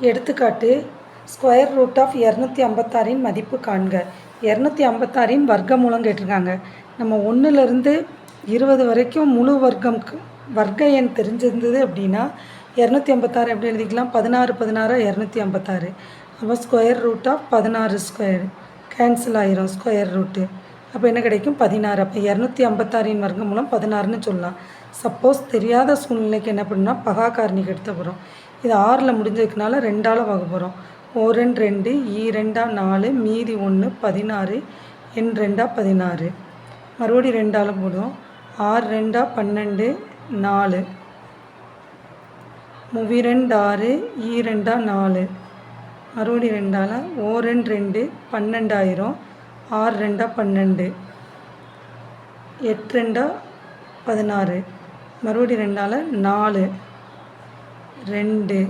எடுத்துக்காட்டு square root of இரநூத்தி ஐம்பத்தாறின் மதிப்பு காண்க. இரநூத்தி ஐம்பத்தாறின் வர்க்கமூலம் கேட்டிருக்காங்க. நம்ம ஒன்றுலேருந்து இருபது வரைக்கும் முழு வர்க்கம் வர்க்க எண் தெரிஞ்சிருந்தது அப்படின்னா இரநூத்தி ஐம்பத்தாறு எப்படி எழுதிக்கலாம்? பதினாறு பதினாறு இரநூத்தி ஐம்பத்தாறு. அப்போ ஸ்கொயர் ரூட் ஆஃப் பதினாறு ஸ்கொயர் கேன்சல் ஆயிரும் ஸ்கொயர் ரூட்டு. அப்போ என்ன கிடைக்கும்? பதினாறு. அப்போ இரநூத்தி ஐம்பத்தாறின் வர்க்கம் மூலம் பதினாறுன்னு சொல்லலாம். சப்போஸ் தெரியாத சூழ்நிலைக்கு என்ன பண்ணணும்னா பகா காரணிக்கு எடுத்த போகிறோம் இது ஆறில் முடிஞ்சதுக்குனால ரெண்டால் பார்க்க போகிறோம் ஓரன் ரெண்டு ஈ ரெண்டா நாலு மீதி ஒன்று பதினாறு எண் ரெண்டா பதினாறு. மறுபடியும் ரெண்டால் போடுவோம். ஆறு ரெண்டா பன்னெண்டு நாலு. முவிரெண்டு ஆறு ஈ ரெண்டா நாலு. மறுபடி ரெண்டால் ஓ ரெண்டு ரெண்டு பன்னெண்டாயிரம். ஆறு ரெண்டா பன்னெண்டு. எட்டு ரெண்டா பதினாறு. மறுபடி ரெண்டால் நாலு. ரெண்டு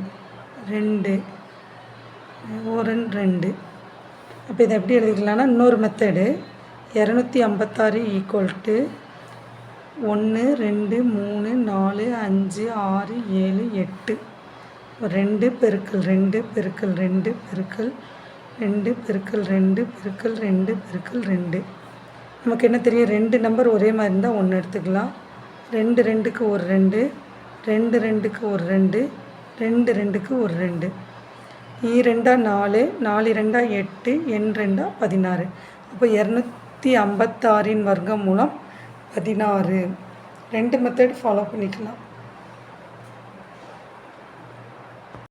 ரெண்டு. ஒரு ரெண்டு. அப்போ இதை எப்படி எழுதிக்கலாம்னா இன்னொரு மெத்தடு இரநூத்தி ஐம்பத்தாறு ஈக்குவல் டு ஒன்று ரெண்டு மூணு நாலு அஞ்சு ஆறு ஏழு எட்டு. ரெண்டு பெருக்கல் ரெண்டு பெருக்கல் ரெண்டு பெருக்கல் ரெண்டு பெருக்கல் ரெண்டு பெருக்கல் ரெண்டு பெருக்கல் ரெண்டு. நமக்கு என்ன தெரியும்? ரெண்டு நம்பர் ஒரே மாதிரி இருந்தால் ஒன்று எடுத்துக்கலாம். ரெண்டு ரெண்டுக்கு ஒரு ரெண்டு. ரெண்டு ரெண்டுக்கு ஒரு ரெண்டு ரெண்டு ரெண்டுக்கு ஒரு ரெண்டு. ஈ ரெண்டா நாலு நாலு ரெண்டா எட்டு எண் ரெண்டா பதினாறு. அப்போ இரநூத்தி ஐம்பத்தாறின் வர்க்கம் மூலம் பதினாறு. ரெண்டு மெத்தட் ஃபாலோ பண்ணிக்கலாம்.